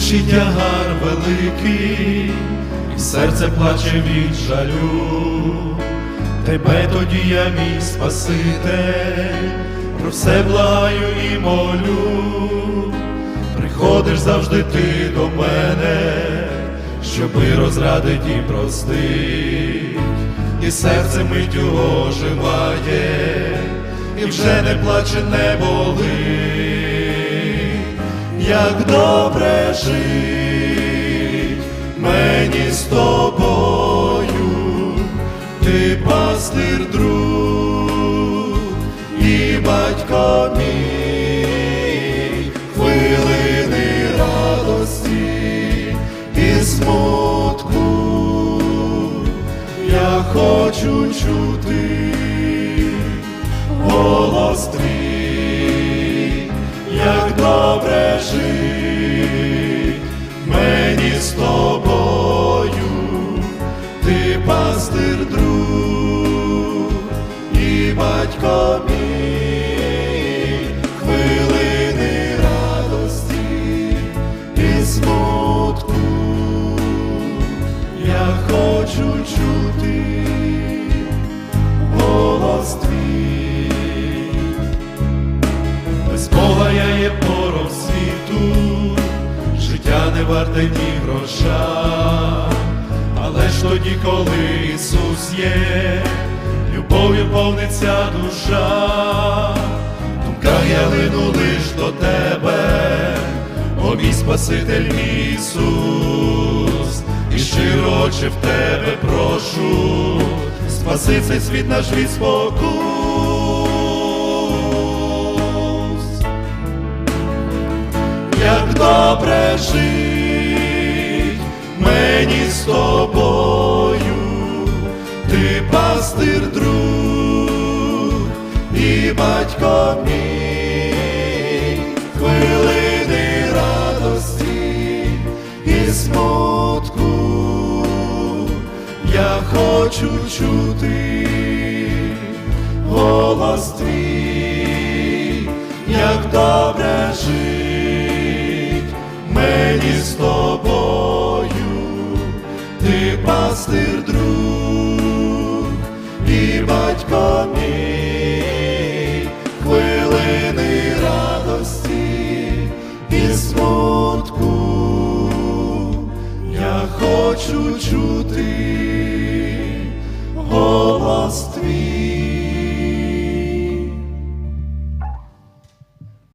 душі тягар великий, і серце плаче від жалю. Тебе тоді я мій Спаситель, про все благаю і молю. Приходиш завжди ти до мене, щоби розрадить і простить, і серце миттю оживає, і вже не плаче, не болить, як добре жить. Мені з тобою, ти пастир друг і батько мій, хвилини радості і смутку, я хочу чути. Голос твій, з тобою, ти пастир друг і батько мій, хвилини радості і смутку, я хочу чути варте ні гроша, але ж тоді, коли Ісус є, любов'ю повниться душа, в думках я лину лиш до тебе, о мій Спаситель Ісус, і щиро очі в тебе прошу, спаси цей світ наш від спокус. Як добре жить мені з тобою, ти пастир друг і батько мій, хвилини радості і смутку, я хочу чути. Голос твій, як добре жить мені з тобою, хочу чути голос твій.